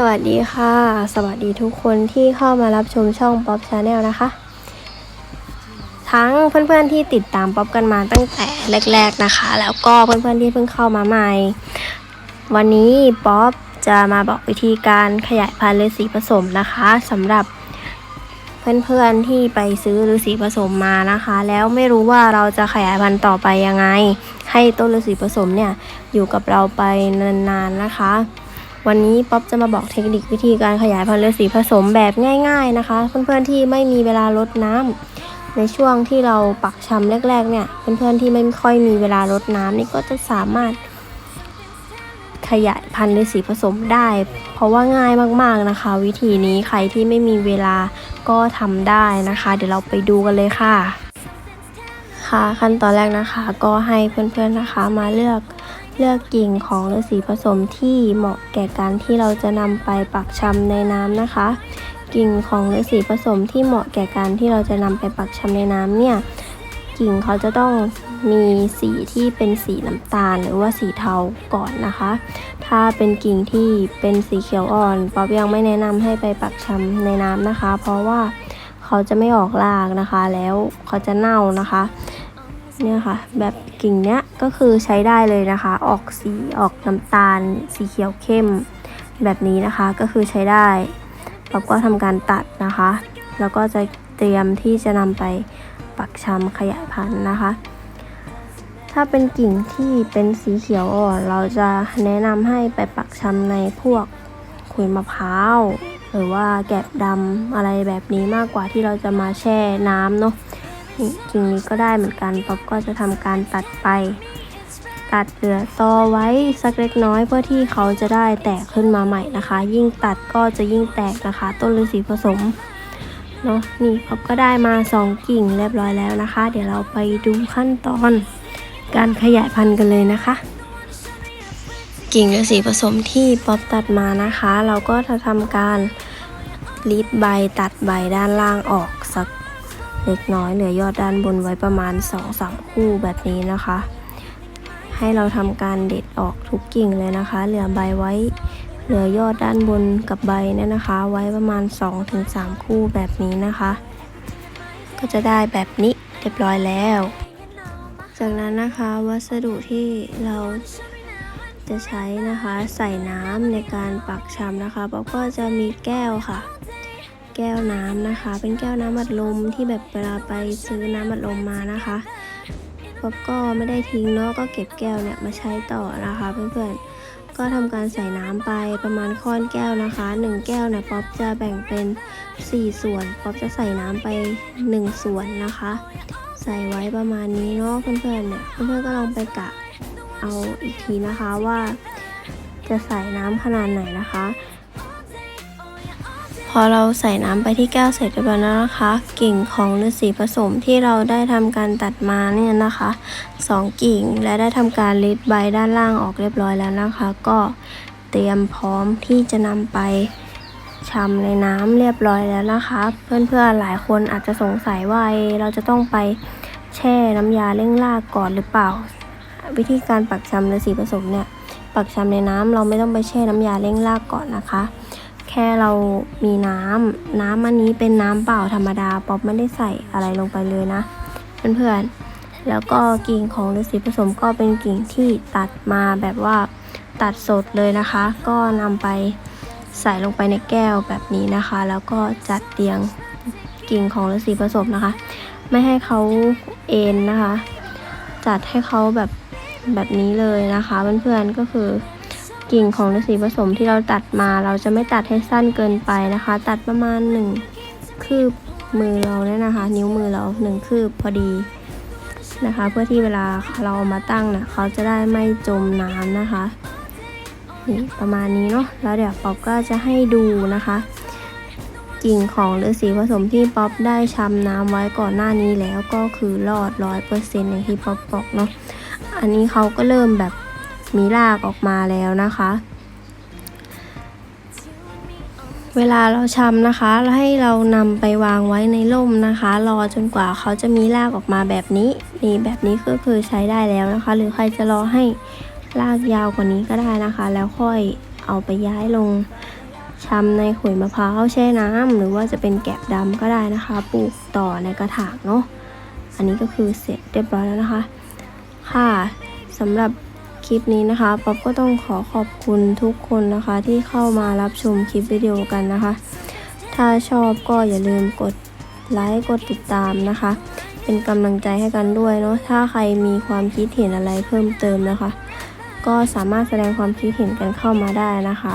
สวัสดีค่ะ สวัสดีทุกคนที่เข้ามารับชมช่องป๊อปชาแนลนะคะ ทั้งเพื่อนๆที่ติดตามป๊อปกันมาตั้งแต่แรก ๆนะคะ แล้วก็เพื่อนๆที่เพิ่งเข้ามาใหม่ วันนี้ป๊อปจะมาบอกวิธีการขยายพันธุ์ฤาษีผสมนะคะสำหรับเพื่อนๆที่ไปซื้อฤาษีผสมมานะคะ แล้วไม่รู้ว่าเราจะขยายพันธุ์ต่อไปยังไง ให้ต้นฤาษีผสมเนี่ยอยู่กับเราไปนานๆนะคะ วันนี้ป๊อปจะมาบอกเทคนิควิธีการขยายพันธุ์ฤาษีผสมแบบง่าย ๆนะคะ เพื่อนๆที่ไม่มีเวลารดน้ำในช่วงที่เราปักชำแรก ๆ เนี่ยเพื่อนๆที่ไม่ค่อยมีเวลารดน้ำนี่ก็จะสามารถขยายพันธุ์ฤาษีผสมได้ เพราะว่าง่ายมากๆนะคะ วิธีนี้ใครที่ไม่มีเวลาก็ทำได้นะคะ เดี๋ยวเราไปดูกันเลยค่ะ ค่ะขั้นตอนแรกนะคะก็ให้เพื่อนๆนะคะมาเลือก เลือกกิ่งของฤาษีผสมที่เหมาะแก่การที่เราจะนำไปปักชำในน้ำนะคะ กิ่งของฤาษีผสมที่เหมาะแก่การที่เราจะนำไปปักชำในน้ำเนี่ยกิ่งเขาจะต้องมีสีที่เป็นสีน้ำตาลหรือว่าสีเทาก่อนนะคะ ถ้าเป็นกิ่งที่เป็นสีเขียวอ่อนป๊อบยังไม่แนะนำให้ไปปักชำในน้ำนะคะ เพราะว่าเขาจะไม่ออกรากนะคะ แล้วเขาจะเน่านะคะ เนี่ยค่ะ แบบกิ่งเนี้ยก็คือใช้ได้เลยนะคะ ออกสีออกน้ำตาล สีเขียวเข้ม แบบนี้นะคะก็คือใช้ได้ป๊อบก็ทำการตัดนะคะ แล้วก็จะเตรียมที่จะนำไปปักชำขยายพันธุ์นะคะ ถ้าเป็นกิ่งที่เป็นสีเขียวอ่อนเราจะแนะนำให้ไปปักชำในพวกขุยมะพร้าวหรือว่าแกบดำอะไรแบบนี้มากกว่าที่เราจะมาแช่น้ำเนาะ กิ่งนี้ก็ได้เหมือนกันป๊อปก็จะทำการตัดไป ตัดเหลือตอไว้สักเล็กน้อยเพื่อที่เขาจะได้แตกขึ้นมาใหม่นะคะ ยิ่งตัดก็จะยิ่งแตกนะคะ ต้นฤาษีผสมเนาะนี่ป๊อปก็ได้มา 2 กิ่งเรียบร้อยแล้วนะคะ เดี๋ยวเราไปดูขั้นตอน การขยายพันธุ์กันเลยนะคะกิ่งฤาษีผสมที่ป๊อปตัดมานะคะ เราก็จะทำการรีดใบตัดใบด้านล่างออกสัก เล็กน้อยเหลือยอดด้านบนไว้ประมาณ 2-3 คู่แบบนี้นะคะ ให้เราทำการเด็ดออกทุกกิ่งเลยนะคะ เหลือใบไว้ เหลือยอดด้านบนกับใบเนี่ยนะคะ ไว้ประมาณ 2-3 คู่แบบนี้นะคะ ก็จะได้แบบนี้เรียบร้อยแล้ว จากนั้นนะคะวัสดุที่เราจะใช้นะคะใส่น้ำในการปักชำนะคะป๊อปก็จะมีแก้วค่ะ แก้วน้ำนะคะ เป็นแก้วน้ำอัดลมที่แบบเวลาไปซื้อน้ำอัดลมมานะคะป๊อปก็ไม่ได้ทิ้งเนาะก็เก็บแก้วเนี่ยมาใช้ต่อนะคะเพื่อนๆก็ทำการใส่น้ำไปประมาณค้อนแก้วนะคะ 1 แก้วเนี่ยป๊อปจะแบ่งเป็น 4 ส่วนป๊อปจะใส่น้ำไป 1 ส่วนนะคะ ใส่ไว้ประมาณนี้เนาะเพื่อนๆเนี่ยเพื่อนๆก็ลองไปกะเอาอีกทีนะคะว่า จะใส่น้ำขนาดไหนนะคะ พอเราใส่น้ำไปที่แก้วเสร็จเรียบร้อยแล้วนะคะ กิ่งของฤาษีผสมที่เราได้ทำการตัดมาเนี่ยนะคะสองกิ่งและได้ทำการลิดใบด้านล่างออกเรียบร้อยแล้วนะคะ ก็เตรียมพร้อมที่จะนำไปชำในน้ำเรียบร้อยแล้วนะคะ เพื่อนๆหลายคนอาจจะสงสัยว่าเอ๊ะเราจะต้องไปแช่น้ำยาเร่งรากก่อนหรือเปล่า วิธีการปักชำฤาษีผสมเนี่ยปักชำในน้ำเราไม่ต้องไปแช่น้ำยาเร่งรากก่อนนะคะ แค่เรามีน้ำน้ำอันนี้เป็นน้ำเปล่าธรรมดาป๊อปไม่ได้ใส่อะไรลงไปเลยนะ เพื่อนๆ แล้วก็กิ่งของฤาษีผสมก็เป็นกิ่งที่ตัดมาแบบว่าตัดสดเลยนะคะ ก็นำไปใส่ลงไปในแก้วแบบนี้นะคะ แล้วก็จัดเรียงกิ่งของฤาษีผสมนะคะ ไม่ให้เขาเอ็นนะคะ จัดให้เขาแบบแบบนี้เลยนะคะเพื่อนๆก็คือ กิ่งของฤาษีผสมที่เราตัดมา เราจะไม่ตัดให้สั้นเกินไปนะคะ ตัดประมาณหนึ่งคืบมือเราเนี่ยนะคะ นิ้วมือเราหนึ่งคืบพอดีนะคะ เพื่อที่เวลาเราเอามาตั้งนะเขาจะได้ไม่จมน้ำนะคะนี่ประมาณนี้เนาะแล้วเดี๋ยวป๊อปก็จะให้ดูนะคะ กิ่งของฤาษีผสมที่ป๊อปได้ชำน้ำไว้ก่อนหน้านี้แล้วก็คือรอดร้อยเปอร์เซ็นต์อย่างที่ป๊อปบอกเนาะอันนี้เขาก็เริ่มแบบ มีรากออกมาแล้วนะคะ เวลาเราชำนะคะให้เรานำไปวางไว้ในร่มนะคะ รอจนกว่าเขาจะมีรากออกมาแบบนี้ นี่แบบนี้ก็คือใช้ได้แล้วนะคะ หรือใครจะรอให้รากยาวกว่านี้ก็ได้นะคะ แล้วค่อยเอาไปย้ายลงชำในขุยมะพร้าวแช่น้ำหรือว่าจะเป็นแกะดำก็ได้นะคะ ปลูกต่อในกระถางเนาะอันนี้ก็คือเสร็จเรียบร้อยแล้วนะคะ ค่ะสำหรับ คลิปนี้นะคะป๊อปก็ต้องขอขอบคุณทุกคนนะคะ ที่เข้ามารับชมคลิปวิดีโอกันนะคะ ถ้าชอบก็อย่าลืมกดไลค์กดติดตามนะคะ เป็นกำลังใจให้กันด้วยเนาะถ้าใครมีความคิดเห็นอะไรเพิ่มเติมนะคะ ก็สามารถแสดงความคิดเห็นกันเข้ามาได้นะคะ